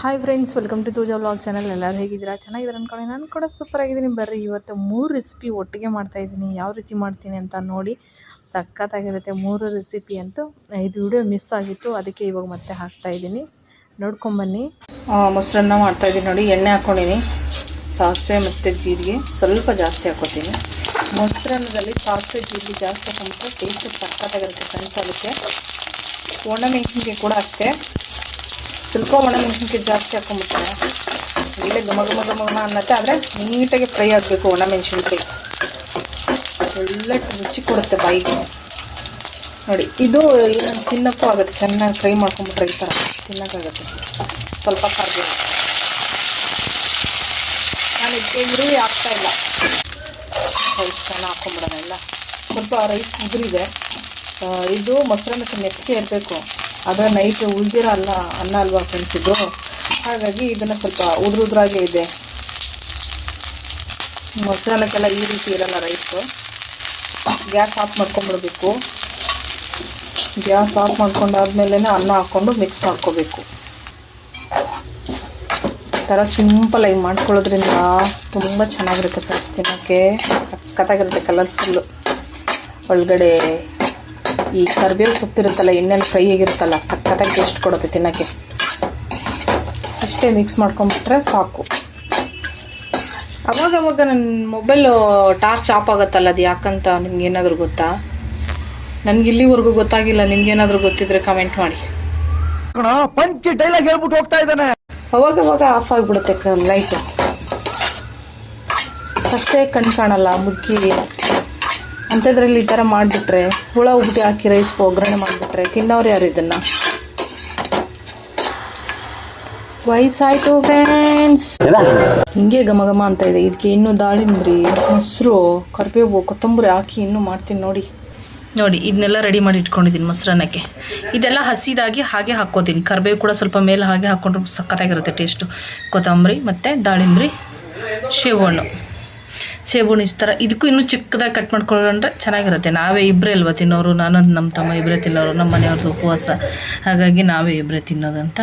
Hi friends welcome to ತೂಜಾ vlog channel ಎಲ್ಲರೂ ಹೇಗಿದ್ದೀರಾ? ಚೆನ್ನಾಗಿದ್ದಾರೆ ಅಂದ್ಕೊಳ್ಳಿ ನಾನು ಕೂಡ ಸೂಪರ್ ಆಗಿದ್ದೀನಿ. ಬರ್ರಿ, ಇವತ್ತು ಮೂರು ರೆಸಿಪಿ ಒಟ್ಟಿಗೆ ಮಾಡ್ತಾ ಇದ್ದೀನಿ. ಯಾವ ರೀತಿ ಮಾಡ್ತೀನಿ ಅಂತ ನೋಡಿ ಸಖತ್ತಾಗಿರುತ್ತೆ ಮೂರು ರೆಸಿಪಿ ಅಂತೂ. ಇದು ವಿಡಿಯೋ ಮಿಸ್ ಆಗಿತ್ತು, ಅದಕ್ಕೆ ಇವಾಗ ಮತ್ತೆ ಹಾಕ್ತಾ ಇದ್ದೀನಿ. ನೋಡ್ಕೊಂಬನ್ನಿ ಮೊಸರನ್ನ ಮಾಡ್ತಾ ಇದ್ದೀನಿ ನೋಡಿ. ಎಣ್ಣೆ ಹಾಕ್ಕೊಂಡಿನಿ ಸಾಸಿವೆ ಮತ್ತು ಜೀರಿಗೆ ಸ್ವಲ್ಪ ಜಾಸ್ತಿ ಹಾಕ್ಕೊತೀನಿ. ಮೊಸರನ್ನದಲ್ಲಿ ಸಾಸಿವೆ, ಜೀರಿಗೆ ಜಾಸ್ತಿ ಹಾಕೊಂಡ್ರೆ ಟೇಸ್ಟ್ ಸಖತ್ತಾಗಿರುತ್ತೆ ಫ್ರೆಂಡ್ಸ್ ಅದಕ್ಕೆ ಒಣಮೆಣಸಿನ್ಕಾಯಿ ಕೂಡ ಅಷ್ಟೇ. ಸ್ವಲ್ಪ ಒಣಮೆಣಸಿನ್ಕಾಯಿ ಜಾಸ್ತಿ ಹಾಕೊಂಡ್ಬಿಡ್ತಾರೆ ಇಲ್ಲೇ ಘಮ ಘಮ ಘಮ ಘಮ ಅನ್ನತ್ತೆ, ಆದರೆ ನೀಟಾಗಿ ಫ್ರೈ ಆಗಬೇಕು ಒಣಮೆಣಸಿನ್ಕಾಯಿ. ಒಳ್ಳೆ ರುಚಿ ಕೊಡುತ್ತೆ ಬಾಯಿಗೆ ನೋಡಿ, ಇದು ಏನು ತಿನ್ನೋಕ್ಕೂ ಆಗುತ್ತೆ, ಚೆನ್ನಾಗಿ ಫ್ರೈ ಮಾಡ್ಕೊಂಬಿಟ್ರೆ ಈ ಥರ. ತಿನ್ನೋಕ್ಕಾಗುತ್ತೆ ಸ್ವಲ್ಪ ಕರ್ಬೇವು ನಾನು ಇದಕ್ಕೆ ಹಾಕ್ತಾ ಇಲ್ಲ. ರೈಸ್ ಚೆನ್ನಾಗಿ ಹಾಕ್ಕೊಂಬಿಡೋಣ ಎಲ್ಲ. ಸ್ವಲ್ಪ ರೈಸ್ ಉದುರಿದೆ ಇದು ಮೊಸರನ್ನ ಮೆತ್ತಿಗೆ ಇರಬೇಕು. ಆದರೆ ನೈಟ್ ಉಳಿದಿರೋ ಅಲ್ಲ ಅನ್ನ ಅಲ್ವಾ ಫ್ರೆಂಡ್ಸ್ ಇದು? ಹಾಗಾಗಿ ಇದನ್ನು ಸ್ವಲ್ಪ ಉದುರು ಉದ್ರಾಗೆ ಇದೆ. ಮೊಸರನ್ನಕ್ಕೆಲ್ಲ ಈ ರೀತಿ ಇರಲ್ಲ ರೈಸು ಗ್ಯಾಸ್ ಆಫ್ ಮಾಡ್ಕೊಂಬಿಡ್ಬೇಕು ಗ್ಯಾಸ್ ಆಫ್ ಮಾಡ್ಕೊಂಡಾದ್ಮೇಲೆ ಅನ್ನ ಹಾಕ್ಕೊಂಡು ಮಿಕ್ಸ್ ಮಾಡ್ಕೋಬೇಕು. ಥರ ಸಿಂಪಲಾಗಿ ಮಾಡ್ಕೊಳ್ಳೋದ್ರಿಂದ ತುಂಬ ಚೆನ್ನಾಗಿರುತ್ತೆ ಫ್ರೆಂಡ್ಸ್ ತಿನ್ನೋಕ್ಕೆ ಸಖತ್ತಾಗಿರುತ್ತೆ ಕಲರ್ಫುಲ್ಲು ಒಳಗಡೆ ಈ ಕರಿಬೇವು ಸೊಪ್ಪಿರುತ್ತಲ್ಲ ಎಣ್ಣೆಲಿ ಫ್ರೈ ಆಗಿರುತ್ತಲ್ಲ ಸಖತ್ತಾಗಿ ಟೇಸ್ಟ್ ಕೊಡುತ್ತೆ ತಿನ್ನೋಕ್ಕೆ. ಅಷ್ಟೇ ಮಿಕ್ಸ್ ಮಾಡ್ಕೊಂಬಿಟ್ರೆ ಸಾಕು. ಅವಾಗ ಅವಾಗ ನನ್ನ ಮೊಬೈಲು ಟಾರ್ಚ್ ಆಫ್ ಆಗುತ್ತಲ್ಲ ಅದು ಯಾಕಂತ ನಿಮ್ಗೆ ಏನಾದರೂ ಗೊತ್ತಾ? ನನಗೆ ಇಲ್ಲಿವರೆಗೂ ಗೊತ್ತಾಗಿಲ್ಲ ನಿಮ್ಗೇನಾದರೂ ಗೊತ್ತಿದ್ರೆ ಕಮೆಂಟ್ ಮಾಡಿ. ಪಂಚ್ ಡೈಲಾಗ್ ಹೇಳ್ಬಿಟ್ಟು ಹೋಗ್ತಾ ಇದ್ದಾನೆ. ಅವಾಗ ಅವಾಗ ಆಫ್ ಆಗಿಬಿಡುತ್ತೆ ಲೈಟು ಅಷ್ಟೇ ಕಣ್ ಕಾಣಲ್ಲ ಮುದುಕಿ. ಅಂಥದ್ರಲ್ಲಿ ಈ ಥರ ಮಾಡಿಬಿಟ್ರೆ, ಹುಳ ಉಗ್ಗಿ ಹಾಕಿ ರೈಸ್ ಒಗ್ಗರಣೆ ಮಾಡಿಬಿಟ್ರೆ ತಿನ್ನೋರು ಯಾರು ಇದನ್ನು? ವಯಸ್ಸಾಯ್ತು ಫ್ರೆಂಡ್ಸ್ ಹಿಂಗೆ ಘಮ ಘಮ ಅಂತ ಇದೆ. ಇದಕ್ಕೆ ಇನ್ನೂ ದಾಳಿಂಬ್ರಿ ಮೊಸರು, ಕರಿಬೇವು, ಕೊತ್ತಂಬರಿ ಹಾಕಿ ಇನ್ನೂ ಮಾಡ್ತೀನಿ ನೋಡಿ. ನೋಡಿ ಇದನ್ನೆಲ್ಲ ರೆಡಿ ಮಾಡಿ ಇಟ್ಕೊಂಡಿದ್ದೀನಿ ಮೊಸರನ್ನಕ್ಕೆ. ಇದೆಲ್ಲ ಹಸಿದಾಗಿ ಹಾಗೆ ಹಾಕ್ಕೋತೀನಿ. ಕರಿಬೇವು ಕೂಡ ಸ್ವಲ್ಪ ಮೇಲೆ ಹಾಗೆ ಹಾಕ್ಕೊಂಡ್ರೆ ಸಖತ್ತಾಗಿರುತ್ತೆ ಟೇಸ್ಟು ಕೊತ್ತಂಬರಿ ಮತ್ತು ದಾಳಿಂಬ್ರಿ, ಶೇವಣ್ಣು. ಥರ ಇದಕ್ಕೂ ಇನ್ನೂ ಚಿಕ್ಕದಾಗಿ ಕಟ್ ಮಾಡ್ಕೊಂಡ್ರೆ ಚೆನ್ನಾಗಿರುತ್ತೆ. ನಾವೇ ಇಬ್ಬರೇ ಅಲ್ವಾ ತಿನ್ನೋರು? ನಾನು ನಮ್ಮ ತಮ್ಮ ಇಬ್ಬರೇ ತಿನ್ನೋರು, ನಮ್ಮ ಮನೆಯವ್ರದ್ದು ಉಪವಾಸ. ಹಾಗಾಗಿ ನಾವೇ ಇಬ್ಬರೇ ತಿನ್ನೋದಂತ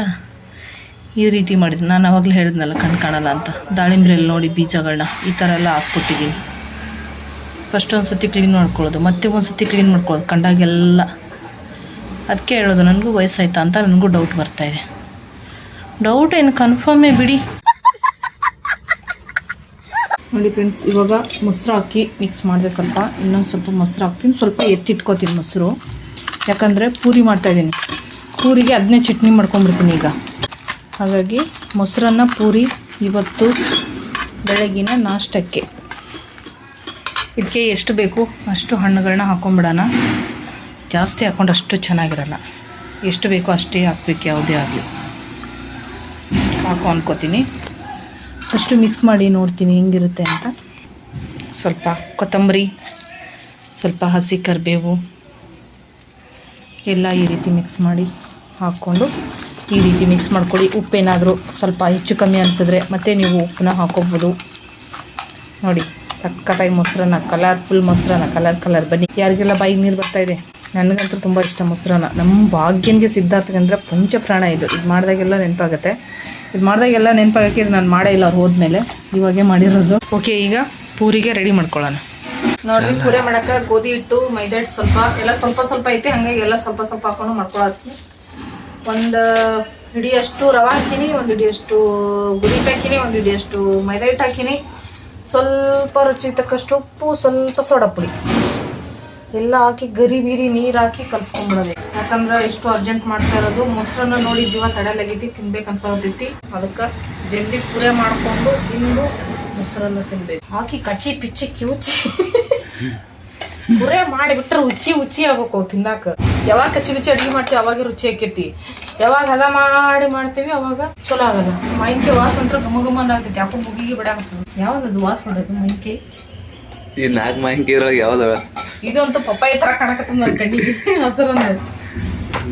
ಈ ರೀತಿ ಮಾಡಿದ್ದು. ನಾನು ಅವಾಗಲೇ ಹೇಳಿದ್ನಲ್ಲ ಕಣ್ ಕಾಣಲ್ಲ ಅಂತ. ದಾಳಿಂಬ್ರೆಯಲ್ಲಿ ನೋಡಿ ಬೀಜಗಳನ್ನ ಈ ಥರ ಎಲ್ಲ ಹಾಕ್ಬಿಟ್ಟಿದ್ದೀನಿ. ಫಸ್ಟ್ ಒಂದು ಸತಿ ಕ್ಲೀನ್ ಮಾಡ್ಕೊಳ್ಳೋದು, ಮತ್ತೆ ಒಂದು ಸತಿ ಕ್ಲೀನ್ ಮಾಡ್ಕೊಳ್ಳೋದು ಕಂಡಾಗೆಲ್ಲ ಅದಕ್ಕೆ ಹೇಳೋದು, ನನಗೂ ವಯಸ್ಸಾಯ್ತಾ ಅಂತ ನನಗೂ ಡೌಟ್ ಬರ್ತಾಯಿದೆ ಡೌಟ್ ಏನು? ಕನ್ಫರ್ಮೇ ಬಿಡಿ. ನೋಡಿ ಫ್ರೆಂಡ್ಸ್, ಇವಾಗ ಮೊಸರು ಹಾಕಿ ಮಿಕ್ಸ್ ಮಾಡಿದೆ ಸ್ವಲ್ಪ, ಇನ್ನೊಂದು ಸ್ವಲ್ಪ ಮೊಸರು ಹಾಕ್ತೀನಿ. ಸ್ವಲ್ಪ ಎತ್ತಿಟ್ಕೋತೀನಿ ಮೊಸರು. ಯಾಕಂದರೆ ಪೂರಿ ಮಾಡ್ತಾಯಿದ್ದೀನಿ ಪೂರಿಗೆ ಅದನ್ನೇ ಚಟ್ನಿ ಮಾಡ್ಕೊಂಬಿಡ್ತೀನಿ ಈಗ. ಹಾಗಾಗಿ ಮೊಸರನ್ನು ಪೂರಿ ಇವತ್ತು ಬೆಳಗಿನ ನಾಷ್ಟಕ್ಕೆ. ಇದಕ್ಕೆ ಎಷ್ಟು ಬೇಕು ಅಷ್ಟು ಹಣ್ಣುಗಳನ್ನ ಹಾಕ್ಕೊಂಬಿಡೋಣ ಜಾಸ್ತಿ ಹಾಕ್ಕೊಂಡು ಅಷ್ಟು ಚೆನ್ನಾಗಿರಲ್ಲ. ಎಷ್ಟು ಬೇಕೋ ಅಷ್ಟೇ ಹಾಕ್ಬೇಕು, ಯಾವುದೇ ಆಗಲಿ. ಸಾಕು ಅನ್ಕೋತೀನಿ. ಫಸ್ಟು ಮಿಕ್ಸ್ ಮಾಡಿ ನೋಡ್ತೀನಿ, ಹೆಂಗಿರುತ್ತೆ ಅಂತ. ಸ್ವಲ್ಪ ಕೊತ್ತಂಬರಿ, ಸ್ವಲ್ಪ ಹಸಿ ಕರಿಬೇವು, ಎಲ್ಲ ಈ ರೀತಿ ಮಿಕ್ಸ್ ಮಾಡಿ ಹಾಕ್ಕೊಂಡು ಈ ರೀತಿ ಮಿಕ್ಸ್ ಮಾಡ್ಕೊಳ್ಳಿ. ಉಪ್ಪೇನಾದರೂ ಸ್ವಲ್ಪ ಹೆಚ್ಚು ಕಮ್ಮಿ ಅನಿಸಿದ್ರೆ ಮತ್ತೆ ನೀವು ಉಪ್ಪನ್ನ ಹಾಕೋಬೋದು. ನೋಡಿ ಸಕ್ಕತ್ತಾಗಿ ಮೊಸರನ್ನ ಕಲರ್ಫುಲ್ ಮೊಸರನ್ನ ಕಲರ್ ಕಲರ್ ಬನ್ನಿ. ಯಾರಿಗೆಲ್ಲ ಬಾಯಿಗೆ ನೀರು ಬರ್ತಾಯಿದೆ ನನಗಂತೂ ತುಂಬ ಇಷ್ಟ ಮೊಸರನ್ನ. ನಮ್ಮ ಭಾಗ್ಯನಿಗೆ ಸಿದ್ಧಾರ್ಥಗಂದ್ರೆ ಪಂಚಪ್ರಾಣ ಇದು. ಇದು ಮಾಡಿದಾಗೆಲ್ಲ ನೆನಪಾಗುತ್ತೆ. ಇದು ಮಾಡಿದಾಗೆಲ್ಲ ನೆನಪಾಗಕ್ಕೆ ಇದು ನಾನು ಮಾಡೇ ಇಲ್ಲ ಅವ್ರು ಹೋದ್ಮೇಲೆ. ಇವಾಗೆ ಮಾಡಿರೋದು. ಓಕೆ ಈಗ ಪೂರಿಗೆ ರೆಡಿ ಮಾಡ್ಕೊಳ್ಳೋಣ. ನೋಡಿ ಪೂರಿ ಮಾಡೋಕೆ ಗೋಧಿ ಹಿಟ್ಟು, ಮೈದಾ ಹಿಟ್ಟು ಸ್ವಲ್ಪ, ಎಲ್ಲ ಸ್ವಲ್ಪ ಸ್ವಲ್ಪ ಐತೆ. ಹಂಗಾಗಿ ಎಲ್ಲ ಸ್ವಲ್ಪ ಸ್ವಲ್ಪ ಹಾಕೊಂಡು ಮಾಡ್ಕೊಳತ್ತೀನಿ. ಒಂದು ಹಿಡಿಯಷ್ಟು ರವೆ ಹಾಕಿನಿ, ಒಂದು ಹಿಡಿಯಷ್ಟು ಗುರಿ ಹಿಟ್ಟು ಹಾಕಿನಿ, ಒಂದು ಹಿಡಿಯಷ್ಟು ಮೈದಾ ಹಿಟ್ಟು ಹಾಕಿನಿ. ಸ್ವಲ್ಪ ರುಚಿಗೆ ತಕ್ಕಷ್ಟು ಉಪ್ಪು, ಸ್ವಲ್ಪ ಸೋಡಾ ಪುಡಿ. ಎಲ್ಲ ಹಾಕಿ ಗರಿ ಬಿರಿ ನೀರು ಹಾಕಿ ಕಲ್ಸ್ಕೊಂಡ್ಬಿಡೋದು ಯಾಕಂದ್ರೆ ಇಷ್ಟು ಅರ್ಜೆಂಟ್ ಮಾಡ್ತಾ ಇರೋದು. ಮೊಸರನ್ನ ನೋಡಿ ಜೀವ ತಡೆಲಾಗೈತಿ ತಿನ್ಬೇಕು ಅನ್ಸೋದೈತಿ ಅದಕ್ಕೆ ಜಲ್ದಿ ಪೂರೆ ಮಾಡ್ಕೊಂಡು ತಿಂದು ಮೊಸರನ್ನ ತಿನ್ಬೇಕು. ಹಾಕಿ ಕಚ್ಚಿ, ಪಿಚ್ಚಿ, ಕಿವುಚಿ. ಪೂರೆ ಮಾಡಿಬಿಟ್ರೆ ಉಚ್ಚಿ ಉಚ್ಚಿ ಆಗ್ಬೇಕು ತಿನ್ನಾಕ. ಯಾವಾಗ ಕಚ್ಚಿ ಬಿಚ್ಚಿ ಅಡ್ಗೆ ಮಾಡ್ತೀವಿ, ಅವಾಗ ರುಚಿ ಆಕೈತಿ. ಯಾವಾಗ ಹದ ಮಾಡಿ ಮಾಡ್ತೀವಿ, ಅವಾಗ ಚಲೋ ಆಗಲ್ಲ. ಮೈಂಕೆ ವಾಸ ಅಂತ ಘಮ ಆಗ್ತೈತಿ ಯಾಕೋ ಮುಗಿಗೆ ಯಾವಾಗ ಅದು ವಾಸ ಮಾಡೋದು ಮೈನ್ಕೆ ಈ ನಾಲ್ಕು ಮೈಂಕೆ ಇದ್ರೊಳಗೆ ಯಾವ್ದವ ಇದು ಪಪ್ಪಾಯ ತರ ಕಾಣಕತ್ತದ ನನ್ನ ಕಣ್ಣಿಗೆ. ಹಸರಂದು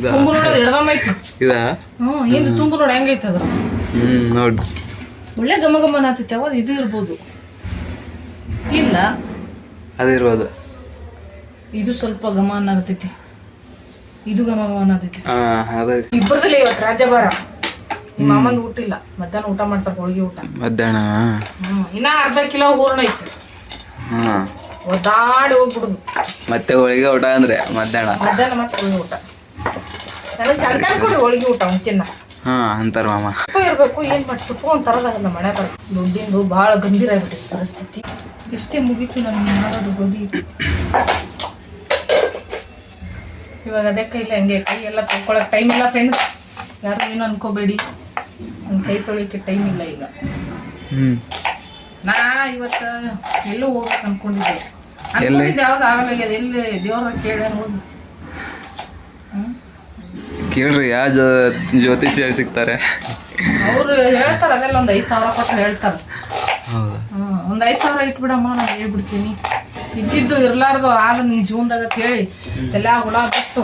ತುಂಬು ನೋಡೋದು ಎಡದಮ್ಮ ಐತಿ ಇದಾ? ಹ್ಞೂ ಹಿಂದೆ ತುಂಬು ನೋಡಿ ಹೆಂಗೈತೆ ಅದ. ಹ್ಮ್ ನೋಡ್ರಿ ಒಳ್ಳೆ ಗಮ ಘಮ ಅನ್ನತೈತೆ ಅವಾಗ ಇದು ಇರ್ಬೋದು. ಇಲ್ಲ. ಅದಿರ್ಬೋದು ಇದು ಸ್ವಲ್ಪ ಘಮ ಅನ್ನತೈತಿ ಇದು ಘಮ ಅನ್ನತೈತಿ ಇಬ್ಬರದಲ್ಲಿ ಇವತ್ತು ರಾಜಭಾರ ನಿಮ್ಮ ಮಾಮಂದು ಊಟ ಇಲ್ಲ ಮಧ್ಯಾಹ್ನ ಊಟ ಮಾಡ್ತಾರೆ ಹೋಳಿಗೆ ಊಟ. ಮಧ್ಯಾಹ್ನ? ಹ್ಮ್ ಇನ್ನ ಅರ್ಧ ಕಿಲೋ ಹೂರ್ಣ ಐತಿ. ಹಾ ಒದ್ದಾಡಿ ಹೋಗ್ಬಿಡುದು. ಮತ್ತೆ ಹೋಳಿಗೆ ಊಟ ಅಂದ್ರೆ ಮಧ್ಯಾಹ್ನ? ಮಧ್ಯಾಹ್ನ ಮತ್ತೆ ಹೋಳಿಗೆ ಊಟ. ನನಗೆ ಚಂದ ಕೊಡಿ ಹೋಳಿಗೆ ಊಟ ತಿನ್ನ. ಹಾ ಅಂತಾರ ಮಾಮ. ತುಪ್ಪ ಇರಬೇಕು ಏನು ಮಾಡಿ ತುಪ್ಪ ಒಂದು ನಮ್ಮ ಮನೆ ಬರ ದುಡ್ಡಿಂದು ಭಾಳ ಗಂಭೀರ ಆಗ್ಬಿಟ್ಟಿದೆ ಪರಿಸ್ಥಿತಿ. ಇಷ್ಟೇ ಮುಗೀತು ನಾನು ಮಾಡೋದು ಗೋಧಿ ಇವಾಗ ಅದೇ ಕೈಲಿ ಹಂಗೆ ಕೈ ಎಲ್ಲ ತೊಳ್ಕೊಳಕ್ಕೆ ಟೈಮ್ ಇಲ್ಲ ಫ್ರೆಂಡ್ಸ್ ಯಾರು ಏನು ಅನ್ಕೋಬೇಡಿ. ನನ್ನ ಕೈ ತೊಳಿಯೋಕ್ಕೆ ಟೈಮ್ ಇಲ್ಲ ಈಗ. ಹ್ಮ್. ನಾ ಇವತ್ತು ಎಲ್ಲೂ ಹೋಗ್ಬೇಕು ಅನ್ಕೊಂಡಿದ್ದೆ. ಅನ್ಕೊಂಡಿದ್ದೆ ಯಾವ್ದು ಆಗಲ್ಲ ಎಲ್ಲಿ ದೇವ್ರ ಕೇಳಿ ಹ್ಞೂ ಕೇಳ್ರಿ ಯಾವ ಜ್ಯೋತಿಷ್ಯ ಸಿಗ್ತಾರೆ? ಅವ್ರು ಹೇಳ್ತಾರೆ ಅದೆಲ್ಲ ಒಂದು ಐದು ಸಾವಿರ ಕೊಟ್ಟು ಹೇಳ್ತಾರೆ. ಹೌದಾ? ಒಂದು ಐದು ಸಾವಿರ ಇಟ್ಬಿಡಮ್ಮ ನಾನು ಹೇಳ್ಬಿಡ್ತೀನಿ. ಇದ್ದಿದ್ದು ಇರ್ಲಾರ್ದು ಆಗ ನಿನ್ನ ಜೀವನದಾಗ ಕೇಳಿ ತಲೆ ಹುಳ ಬಿಟ್ಟು.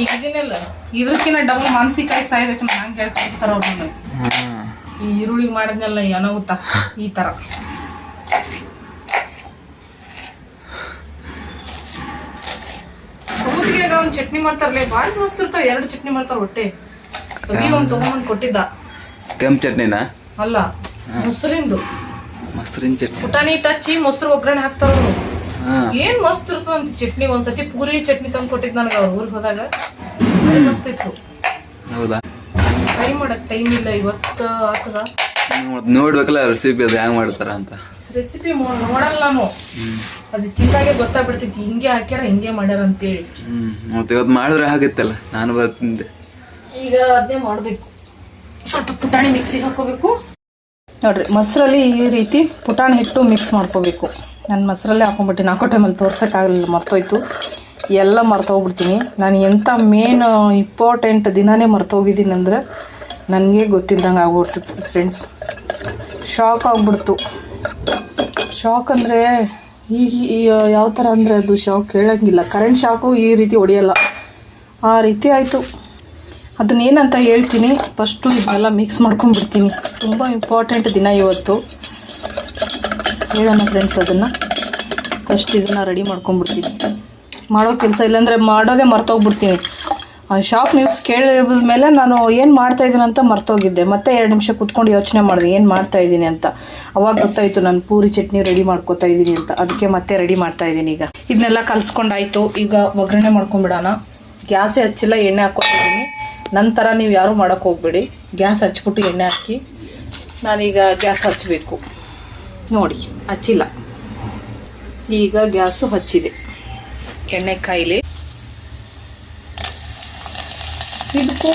ಈಗ ಇದಿನಲ್ಲ ಇದಕ್ಕಿಂತ ಡಬಲ್ ಮಾನಸಿಕ ಸಾಯ್ಬೇಕು ನಾನು ಹಂಗೆ ಹೇಳಿ ಕಳಿಸ್ತಾರ ಅವ್ರನ್ನ ಈ ಈರುಳ್ಳಿಗೆ ಮಾಡಿದ್ನೆಲ್ಲ ಅನಾಹುತ ಈ ಥರ ಸೌದಿಗೆ ಒಂದ್ ಚಟ್ನಿ ಮಾಡ್ತಾರಲ್ಲ ಭಾಳ ಮಸ್ತ್ ಇರ್ತಾವ ಎರಡು ಚಟ್ನಿ ಮಾಡ್ತಾರ ಹೊಟ್ಟೆ. ಒಂದು ತೊಗೊಂಬಂದು ಕೊಟ್ಟಿದ್ದ. ಕೆಂಪ್ ಚಟ್ನಿನ? ಅಲ್ಲ ಮೊಸರಿಂದು. ಮೊಸರಿನ ಚಟ್ನಿ. ಪುಟಾಣಿ ಟಚ್ಚಿ ಮೊಸರು ಒಗ್ಗರಣೆ ಹಾಕ್ತಾರ ಏನ್ ಮಸ್ತ್ ಇರ್ತದ ಅಂತ ಚಟ್ನಿ ಒಂದ್ಸತಿ ಪೂರಿ ಚಟ್ನಿ ತಂದು ಕೊಟ್ಟಿದ್ ನನಗೆ ಅವ್ರ ಊರಿಗೆ ಹೋದಾಗ. ಮಸ್ತ್ ಇತ್ತು. ಹೌದಾ? ಟ್ರೈ ಮಾಡಕ್ ಟೈಮ್ ಇಲ್ಲ ಇವತ್ತು ಆಗ್ತದ ನೋಡ್ಬೇಕಲ್ಲ ರೆಸಿಪಿ ಅದು ಹೆಂಗ್ ಮಾಡ್ತಾರ ಅಂತ. ರೆಸಿಪಿ ನೋಡಲ್ಲ ನಾವು ಅದು ತಿಂದಾಗೆ ಗೊತ್ತಾಗ್ಬಿಡ್ತೈತಿ ಹಿಂಗೆ ಹಾಕ್ಯಾರ ಹಿಂಗೆ ಮಾಡ್ಯಾರ ಅಂತೇಳಿ. ಮತ್ತೆ ಇವತ್ತು ಮಾಡಿದ್ರೆ ಆಗುತ್ತಲ್ಲ? ನಾನು ಬರ್ತಿದ್ದೆ. ಈಗ ಅದನ್ನೇ ಮಾಡಬೇಕು. ಸ್ವಲ್ಪ ಪುಟಾಣಿ ಮಿಕ್ಸಿಗೆ ಹಾಕೋಬೇಕು ನೋಡ್ರಿ ಮೊಸರಲ್ಲಿ ಈ ರೀತಿ ಪುಟಾಣಿ ಹಿಟ್ಟು ಮಿಕ್ಸ್ ಮಾಡ್ಕೋಬೇಕು. ನಾನು ಮೊಸರಲ್ಲೇ ಹಾಕೊಂಡ್ಬಿಟ್ಟಿನಿ ನಾಲ್ಕು ಟೈಮಲ್ಲಿ ತೋರ್ಸೋಕ್ಕಾಗಲಿಲ್ಲ ಮರ್ತೋಯ್ತು. ಎಲ್ಲ ಮರ್ತೋಗ್ಬಿಡ್ತೀನಿ. ನಾನು ಎಂಥ ಮೇನ್ ಇಂಪಾರ್ಟೆಂಟ್ ದಿನಾನೇ ಮರ್ತೋಗಿದ್ದೀನಿ ಅಂದರೆ ನನಗೆ ಗೊತ್ತಿದ್ದಂಗೆ ಆಗ್ಬಿಡ್ತು ಫ್ರೆಂಡ್ಸ್ ಶಾಕ್ ಆಗ್ಬಿಡ್ತು. ಶಾಕ್ ಅಂದರೆ ಈಗ ಯಾವ ಥರ ಅಂದರೆ ಅದು ಶಾಕ್ ಹೇಳೋಂಗಿಲ್ಲ. ಕರೆಂಟ್ ಶಾಕು ಈ ರೀತಿ ಹೊಡೆಯಲ್ಲ. ಆ ರೀತಿ ಆಯಿತು. ಅದನ್ನೇನಂತ ಹೇಳ್ತೀನಿ. ಫಸ್ಟು ಇದನ್ನೆಲ್ಲ ಮಿಕ್ಸ್ ಮಾಡ್ಕೊಂಡ್ಬಿಡ್ತೀನಿ. ತುಂಬ ಇಂಪಾರ್ಟೆಂಟ್ ದಿನ ಇವತ್ತು. ಹೇಳೋಣ ಫ್ರೆಂಡ್ಸ್ ಅದನ್ನು. ಫಸ್ಟ್ ಇದನ್ನು ರೆಡಿ ಮಾಡ್ಕೊಂಡ್ಬಿಡ್ತೀನಿ. ಮಾಡೋ ಕೆಲಸ ಇಲ್ಲಾಂದರೆ ಮಾಡೋದೇ ಮರ್ತೋಗ್ಬಿಡ್ತೀನಿ. ಶಾಪ್ ನ್ಯೂಸ್ ಕೇಳಿದ ಮೇಲೆ ನಾನು ಏನು ಮಾಡ್ತಾ ಇದ್ದೀನಿ ಅಂತ ಮರ್ತೋಗಿದ್ದೆ. ಮತ್ತೆ ಎರಡು ನಿಮಿಷ ಕುತ್ಕೊಂಡು ಯೋಚನೆ ಮಾಡಿದೆ, ಏನು ಮಾಡ್ತಾ ಇದ್ದೀನಿ ಅಂತ. ಅವಾಗ ಗೊತ್ತಾಯಿತು ನಾನು ಪೂರಿ ಚಟ್ನಿ ರೆಡಿ ಮಾಡ್ಕೋತಾ ಇದ್ದೀನಿ ಅಂತ. ಅದಕ್ಕೆ ಮತ್ತೆ ರೆಡಿ ಮಾಡ್ತಾ ಇದ್ದೀನಿ ಈಗ. ಇದನ್ನೆಲ್ಲ ಕಲ್ಸ್ಕೊಂಡಾಯ್ತು. ಈಗ ಒಗ್ಗರಣೆ ಮಾಡ್ಕೊಂಬಿಡೋಣ ಗ್ಯಾಸೇ ಹಚ್ಚಿಲ್ಲ, ಎಣ್ಣೆ ಹಾಕ್ಕೊತಿದ್ದೀನಿ ನಂತರ ನೀವು ಯಾರೂ ಮಾಡೋಕ್ಕೆ ಹೋಗ್ಬೇಡಿ. ಗ್ಯಾಸ್ ಹಚ್ಬಿಟ್ಟು ಎಣ್ಣೆ ಹಾಕಿ ನಾನೀಗ ಗ್ಯಾಸ್ ಹಚ್ಚಬೇಕು ನೋಡಿ, ಹಚ್ಚಿಲ್ಲ. ಈಗ ಗ್ಯಾಸು ಹಚ್ಚಿದೆ. ಎಣ್ಣೆ ಕಾಯಿಲೆ. ಇದಕ್ಕೂ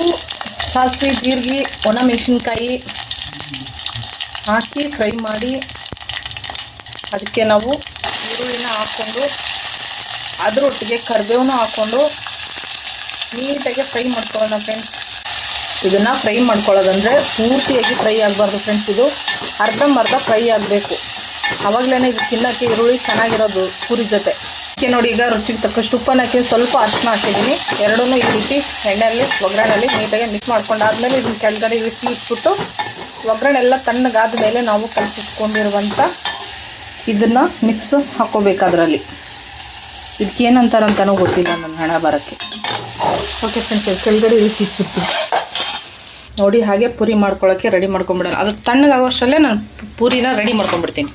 ಸಾಸಿವೆ, ಜೀರಿಗೆ, ಒಣ ಮೆಣಸಿನ್ಕಾಯಿ ಹಾಕಿ ಫ್ರೈ ಮಾಡಿ ಅದಕ್ಕೆ ನಾವು ಈರುಳ್ಳಿನ ಹಾಕ್ಕೊಂಡು ಅದರೊಟ್ಟಿಗೆ ಕರಿಬೇವನ್ನ ಹಾಕ್ಕೊಂಡು ನೀಟಾಗಿ ಫ್ರೈ ಮಾಡ್ಕೊಳ್ಳೋಣ ಫ್ರೆಂಡ್ಸ್ ಇದನ್ನು ಫ್ರೈ ಮಾಡ್ಕೊಳ್ಳೋದಂದರೆ ಪೂರ್ತಿಯಾಗಿ ಫ್ರೈ ಆಗಬಾರ್ದು ಫ್ರೆಂಡ್ಸ್ ಇದು ಅರ್ಧಂಬರ್ಧ ಫ್ರೈ ಆಗಬೇಕು. ಆವಾಗಲೇ ಇದು ತಿನ್ನೋಕ್ಕೆ ಈರುಳ್ಳಿ ಚೆನ್ನಾಗಿರೋದು ಪೂರಿ ಜೊತೆ. ಅದಕ್ಕೆ ನೋಡಿ ಈಗ ರುಚಿಗೆ ತಕ್ಕಷ್ಟು ಉಪ್ಪನ್ನು ಹಾಕಿ ಸ್ವಲ್ಪ ಅಷ್ಟು ಹಾಕಿದ್ದೀನಿ. ಎರಡೂ ಈ ರೀತಿ ಎಣ್ಣೆಯಲ್ಲಿ ಒಗ್ಗರಣೆಯಲ್ಲಿ ನೀಟಾಗಿ ಮಿಕ್ಸ್ ಮಾಡ್ಕೊಂಡಾದ್ಮೇಲೆ ಇದನ್ನು ಕೆಳಗಡೆ ಇಳಿಸಿ ಇಟ್ಬಿಟ್ಟು ಒಗ್ಗರಣೆ ಎಲ್ಲ ತಣ್ಣಗಾದ ಮೇಲೆ ನಾವು ಕಲಸಿಟ್ಕೊಂಡಿರುವಂಥ ಇದನ್ನು ಮಿಕ್ಸ್ ಹಾಕ್ಕೋಬೇಕು ಅದರಲ್ಲಿ ಇದಕ್ಕೆ ಏನಂತಾರಂತನೂ ಗೊತ್ತಿಲ್ಲ ನನ್ನ ಹಣ ಬರೋಕ್ಕೆ. ಓಕೆ ಫ್ರೆಂಡ್ಸ್ ಕೆಳಗಡೆ ಇಳಿಸಿ ಇಟ್ಬಿಡ್ತೀನಿ. ನೋಡಿ ಹಾಗೆ ಪೂರಿ ಮಾಡ್ಕೊಳ್ಳೋಕ್ಕೆ ರೆಡಿ ಮಾಡ್ಕೊಂಬಿಡೋಣ. ಅದು ತಣ್ಣಗಾಗೋಷ್ಟರಲ್ಲೇ ನಾನು ಪೂರಿನ ರೆಡಿ ಮಾಡ್ಕೊಂಡ್ಬಿಡ್ತೀನಿ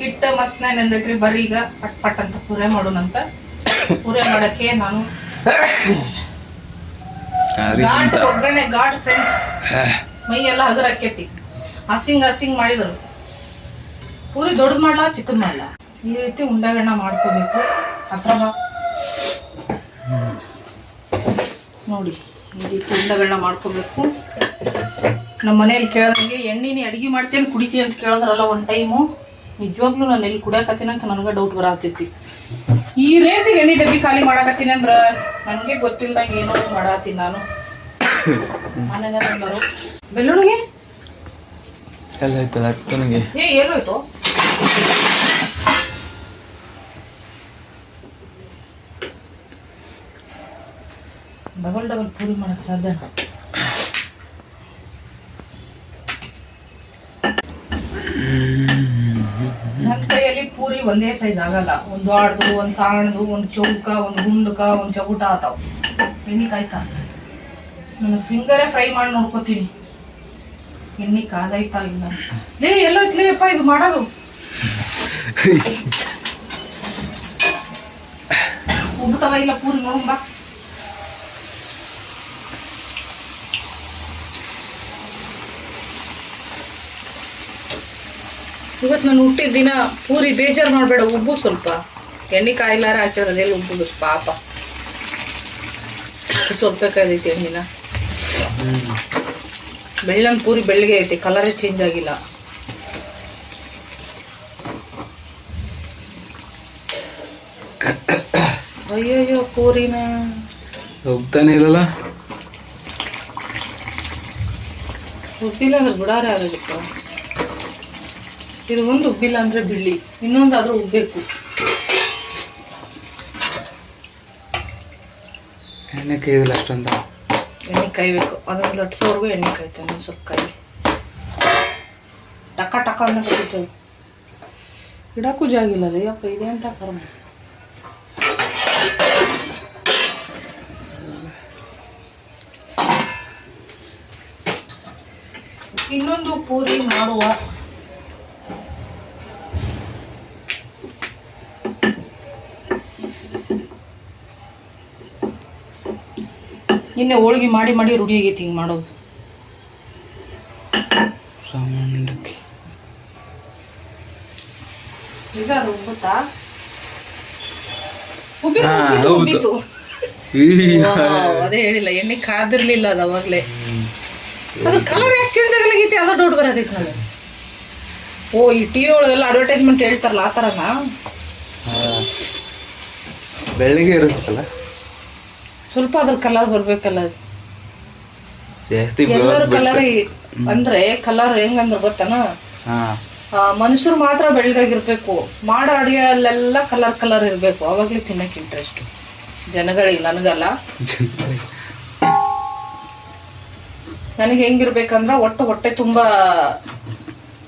ಹಿಟ್ಟು ಮಸ್ತ್ ನೆಂದೈತ್ರಿ ಬರೀ ಈಗ ಪಟ್ ಪಟ್ ಅಂತ ಪೂರೆ ಮಾಡೋಣಂತ. ಪೂರೆ ಮಾಡಕ್ಕೆ ನಾನು ಘಾಟ್ ಒಗ್ಗರಣೆ ಘಾಟ್ ಫ್ರೆಂಡ್ಸ್ ಮೈ ಎಲ್ಲ ಹಗರ್ ಹಾಕೈತಿ. ಹಸಿಂಗ್ ಹಸಿಂಗ್ ಮಾಡಿದ್ರು. ಪೂರಿ ದೊಡ್ಡದು ಮಾಡ್ಲಾ ಚಿಕ್ಕದ್ ಮಾಡ್ಲಾ? ಈ ರೀತಿ ಉಂಡಗಣ್ಣ ಮಾಡ್ಕೋಬೇಕು. ಹತ್ರ ಬಾ ನೋಡಿ ಈ ರೀತಿ ಉಂಡೆಗಳನ್ನ ಮಾಡ್ಕೋಬೇಕು. ನಮ್ಮ ಮನೇಲಿ ಕೇಳಿದಂಗೆ ಎಣ್ಣೆನೇ ಅಡುಗೆ ಮಾಡ್ತೀನಿ ಕುಡಿತೀನಿ ಅಂತ ಕೇಳಿದ್ರಲ್ಲ ಒನ್ ಟೈಮು. ನಿಜವಾಗ್ಲೂ ನಾನು ಎಲ್ಲಿ ಕುಡಿಯಾಕತ್ತೀನಿ ಅಂತ ನನಗೆ ಡೌಟ್ ಬರತ್ತೈತಿ ಈ ರೇತಿ ಎಣ್ಣೆ ಡಬ್ಬಿ ಖಾಲಿ ಮಾಡಾಕತ್ತೀನಿ ಅಂದ್ರೆ ನನಗೆ ಗೊತ್ತಿಲ್ಲ ಏನೋ ಮಾಡಾತೀನಿ ನಾನು. ಬೆಳ್ಳುಳ್ಳಿಗೆ ಎಲ್ಲ ಆಯ್ತಲ್ಲ ನನಗೆ? ಏ ಏನೋಯ್ತು ಡಬಲ್ ಡಬಲ್ ಪೂರಿ ಮಾಡಕ್ ಸಾಧ್ಯ ನನ್ನ ಕೈಯಲ್ಲಿ ಪೂರಿ ಒಂದೇ ಸೈಜ್ ಆಗಲ್ಲ. ಒಂದು ಆಡ್ದು ಒಂದು ಸಾಣದು ಒಂದು ಚೌಕ ಒಂದು ಗುಂಡಕ ಒಂದು ಚೌಟ ಆತಾವ. ಎಣ್ಣೆ ಕಾಯ್ತಾ ನಾನು ಫಿಂಗರೇ ಫ್ರೈ ಮಾಡಿ ನೋಡ್ಕೋತೀನಿ. ಎಣ್ಣೆ ಕಾದಾಯ್ತಾ ಇಲ್ಲ. ಲೇ ಎಲ್ಲ ಇತ್ಲೇಪ್ಪ ಇದು ಮಾಡೋದು. ಉಬ್ಬುತ್ತವ ಇಲ್ಲ ಪೂರಿ ನೋಡಂಬ ಇವತ್ತು ನಾನು ಹುಟ್ಟಿದ ದಿನ ಪೂರಿ ಬೇಜಾರು ಮಾಡಬೇಡ ಉಬ್ಬು ಸ್ವಲ್ಪ. ಎಣ್ಣೆ ಕಾಯಿಲಾರ ಹಾಕಿದ್ರೆ ಅದೆಲ್ಲ ಉಬ್ಬುದು ಪಾಪ. ಸ್ವಲ್ಪ ಕಾಯ್ದೈತಿ ಎಣ್ಣಿನ. ಬೆಳ್ಳನ್ ಪೂರಿ ಬೆಳ್ಳಗೆ ಐತಿ ಕಲರೇ ಚೇಂಜ್ ಆಗಿಲ್ಲ. ಅಯ್ಯಯ್ಯೋ ಪೂರಿನ. ಹೋಗ್ತಾನೆ ಇಲ್ಲಲ್ಲ? ಉಬ್ಬಿಲ್ಲ ಅಂದ್ರೆ ಬಿಡಾರ ಯಾರಿಗಪ್ಪ ಇದು ಒಂದು ಉಬ್ಬಿಲ್ಲ ಅಂದ್ರೆ ಬಿಳಿ ಇನ್ನೊಂದಾದ್ರೂ ಉಬ್ಬೇಕು. ಎಣ್ಣೆ ಕಾಯಿದಿಲ್ಲ ಅಷ್ಟೊಂದು? ಎಣ್ಣೆ ಕಾಯ್ಬೇಕು. ಅದೊಂದು ಲಟ್ಸೋವರೆಗೂ ಎಣ್ಣೆ ಕಾಯ್ತಾನೆ ಸ್ವಲ್ಪ ಕಾಯಿ. ಟಕ ಟಕ ಅನ್ನೋದು ಇಡಕ್ಕೂ ಜಾಗಿಲ್ಲ ಅಯ್ಯಪ್ಪ ಇದೆ ಅಂತ ಕರ್ಮ. ಇನ್ನೊಂದು ಪೂರಿ ಮಾಡುವ. ನಿನ್ನೆ ಹೋಳಿಗೆ ಮಾಡಿ ಮಾಡಿ ರೂಢಿ ಆಗೈತಿ ಹಿಂಗೆ ಮಾಡೋದು. ಈಗ ಅದು ಉಬ್ಬಿತು, ಹೇಳಿಲ್ಲ ಎಣ್ಣೆ ಕಾದಿರ್ಲಿಲ್ಲ ಅದು ಅವಾಗ್ಲೇ. ಅದು ಕಲರ್ ಯಾಕೆ ಚೇಂಜ್ ಆಗಲಾಗೈತಿ ಅದು ಡೌಟ್ ಬರೋದೈತಿ ನನಗೆ. ಓ ಈ ಟಿವಿ ಒಳಗೆಲ್ಲ ಅಡ್ವರ್ಟೈಸ್ಮೆಂಟ್ ಹೇಳ್ತಾರಲ್ಲ ಆ ಥರನಾ ಬೆಳಗ್ಗೆ ಇರುತ್ತಲ್ಲ? ಸ್ವಲ್ಪ ಅದ್ರ ಕಲರ್ ಬರ್ಬೇಕಲ್ಲ ಅದು. ಜಾಸ್ತಿ ಎಲ್ಲರೂ ಕಲರ್ ಅಂದ್ರೆ ಕಲರ್ ಹೆಂಗಂದ್ರೆ ಗೊತ್ತನ? ಮನುಷ್ಯರು ಮಾತ್ರ ಬೆಳಗಾಗಿರ್ಬೇಕು. ಮಾಡೋ ಅಡುಗೆಯಲ್ಲೆಲ್ಲ ಕಲರ್ ಕಲರ್ ಇರಬೇಕು. ಅವಾಗಲೇ ತಿನ್ನಕ್ಕೆ ಇಂಟ್ರೆಸ್ಟ್ ಜನಗಳಿಗೆ ನನಗಲ್ಲ. ನನಗೆ ಹೆಂಗಿರ್ಬೇಕಂದ್ರ ಒಟ್ಟು ಹೊಟ್ಟೆ ತುಂಬಾ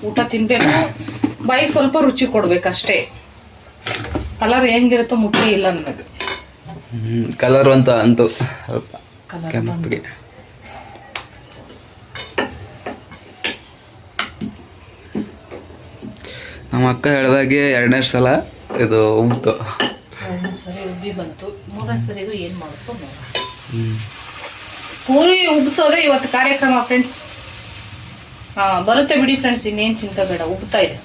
ಊಟ ತಿನ್ಬೇಕು. ಬಾಯಿಗೆ ಸ್ವಲ್ಪ ರುಚಿ ಕೊಡ್ಬೇಕಷ್ಟೇ. ಕಲರ್ ಹೆಂಗಿರುತ್ತೋ ಮುಟ್ಟಿ ಇಲ್ಲ ನನಗೆ. ಕಲರ್ ಅಂತ ಅಂತು. ಸ್ವಲ್ಪ ಕಲರ್ ಕೆಂಪಿಗೆ ನಮ್ಮ ಅಕ್ಕ ಹೇಳ್ದಾಗೆ ಎರಡನೇ ಸಲ ಇದು ಉಂಟು. ಪೂರಿ ಉಬ್ಸೋದೇ ಇವತ್ತು ಕಾರ್ಯಕ್ರಮ ಫ್ರೆಂಡ್ಸ್ ಹಾ ಬರುತ್ತೆ ಬಿಡಿ ಫ್ರೆಂಡ್ಸ್ ಇನ್ನೇನು ಚಿಂತೆ ಬೇಡ. ಉಬ್ತಾ ಇದೆ.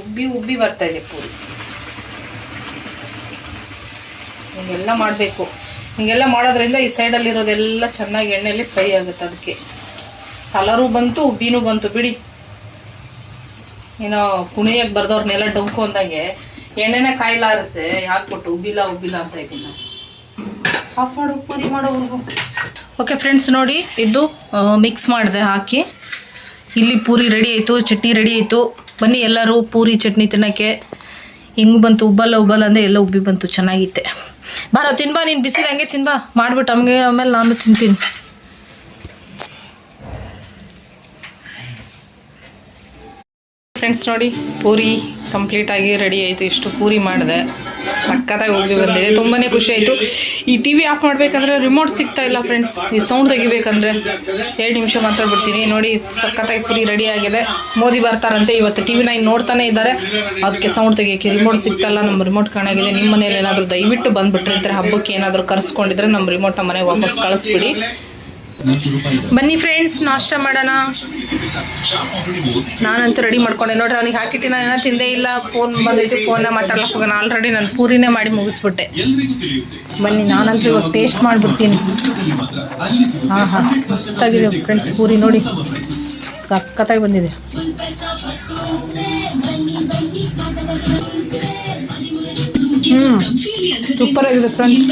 ಉಬ್ಬಿ ಉಬ್ಬಿ ಬರ್ತಾ ಇದೆ ಪೂರಿ. ಹಿಂಗೆಲ್ಲ ಮಾಡಬೇಕು. ಹಿಂಗೆಲ್ಲ ಮಾಡೋದ್ರಿಂದ ಈ ಸೈಡಲ್ಲಿರೋದೆಲ್ಲ ಚೆನ್ನಾಗಿ ಎಣ್ಣೆಯಲ್ಲಿ ಫ್ರೈ ಆಗುತ್ತೆ ಅದಕ್ಕೆ. ಕಲರು ಬಂತು ಉಬ್ಬಿನೂ ಬಂತು, ಬಿಡಿ. ಏನೋ ಕುಣಿಯಾಗಿ ಬರೆದವ್ರನ್ನೆಲ್ಲ ಡೊಂಕು ಅಂದಾಗೆ ಎಣ್ಣೆನೇ ಕಾಯಿಲಾರುತ್ತೆ ಹಾಕ್ಬಿಟ್ಟು ಉಬ್ಬಿಲ್ಲ ಉಬ್ಬಿಲ್ಲ ಅಂತ ಇದ್ದೀನಿ ಸಾಫ್ ಮಾಡು ಪೂರಿ ಮಾಡೋವರೆಗೂ. ಓಕೆ ಫ್ರೆಂಡ್ಸ್ ನೋಡಿ, ಇದು ಮಿಕ್ಸ್ ಮಾಡಿದೆ ಹಾಕಿ. ಇಲ್ಲಿ ಪೂರಿ ರೆಡಿ ಆಯಿತು, ಚಟ್ನಿ ರೆಡಿ ಆಯಿತು. ಬನ್ನಿ, ಎಲ್ಲರೂ ಪೂರಿ, ಚಟ್ನಿ ತಿನ್ನೋಕ್ಕೆ. ಹಿಂಗೆ ಬಂತು, ಉಬ್ಬಲ್ಲ ಉಬ್ಬಲ್ಲ ಅಂದರೆ ಎಲ್ಲ ಉಬ್ಬಿ ಬಂತು ಚೆನ್ನಾಗಿತ್ತೆ ಬಾರೋ, ತಿನ್ಬಾ, ನೀನು ಬಿಸಿದಂಗೆ ತಿನ್ಬಾ. ಮಾಡ್ಬಿಟ್ಟು ನಮಗೆ ಆಮೇಲೆ ನಾನು ತಿಂತೀನಿ. ಫ್ರೆಂಡ್ಸ್ ನೋಡಿ, ಪೂರಿ ಕಂಪ್ಲೀಟ್ ಆಗಿ ರೆಡಿ ಆಯಿತು. ಇಷ್ಟು ಪೂರಿ ಮಾಡಿದೆ. ಸಕ್ಕತ್ತಾಗಿ ಹೋಗಿ ಬಂದಿದೆ ತುಂಬಾ ಖುಷಿ ಆಯಿತು. ಈ ಟಿ ವಿ ಆಫ್ ಮಾಡಬೇಕಂದ್ರೆ ರಿಮೋಟ್ ಸಿಗ್ತಾ ಇಲ್ಲ ಫ್ರೆಂಡ್ಸ್ ಈ ಸೌಂಡ್ ತೆಗಿಬೇಕಂದ್ರೆ ಎರಡು ನಿಮಿಷ ಮಾತಾಡ್ಬಿಡ್ತೀನಿ. ನೋಡಿ ಸಕ್ಕತ್ತಾಗಿ ಪುರಿ ರೆಡಿ ಆಗಿದೆ. ಮೋದಿ ಬರ್ತಾರಂತೆ. ಇವತ್ತು ಟಿ ವಿ ನೈನ್ ನೋಡ್ತಾನೆ ಇದ್ದಾರೆ. ಅದಕ್ಕೆ ಸೌಂಡ್ ತೆಗಿಯೋಕ್ಕೆ ರಿಮೋಟ್ ಸಿಗ್ತಲ್ಲ ನಮ್ಮ ರಿಮೋಟ್ ಕಾಣಾಗಿದೆ. ನಿಮ್ಮ ಮನೇಲಿ ಏನಾದರೂ ದಯವಿಟ್ಟು ಬಂದುಬಿಟ್ರೆ ಹಬ್ಬಕ್ಕೆ ಏನಾದರೂ ಕರೆಸ್ಕೊಂಡಿದ್ರೆ ನಮ್ಮ ರಿಮೋಟ್ನ ಮನೆಗೆ ವಾಪಸ್ ಕಳಿಸ್ಬಿಡಿ. ಬನ್ನಿ ಫ್ರೆಂಡ್ಸ್ ನಾಷ್ಟ ಮಾಡೋಣ. ನಾನಂತೂ ರೆಡಿ ಮಾಡ್ಕೊಂಡೆ. ನೋಡ್ರಿ, ಅವ್ನಿಗೆ ಹಾಕಿಟ್ಟಿನ ಏನೋ ತಿಂದೇ ಇಲ್ಲ. ಫೋನ್ ಬಂದೈತಿ ಫೋನ್ನ ಮಾತಾಡ್ಲಕ್ಕೆ ಹೋಗೋಣ. ಆಲ್ರೆಡಿ ನಾನು ಪೂರಿನೇ ಮಾಡಿ ಮುಗಿಸ್ಬಿಟ್ಟೆ. ಬನ್ನಿ, ನಾನಂತೂ ಇವಾಗ ಟೇಸ್ಟ್ ಮಾಡಿಬಿಡ್ತೀನಿ. ಹಾಂ ಹಾಂ. ಮಸ್ತಾಗಿದೆ ಫ್ರೆಂಡ್ಸ್ ಪೂರಿ ನೋಡಿ. ಸಕ್ಕತ್ತಾಗಿ ಬಂದಿದೆ. ಹ್ಞೂ ಸೂಪರ್ ಆಗಿದೆ ಫ್ರೆಂಡ್ಸ್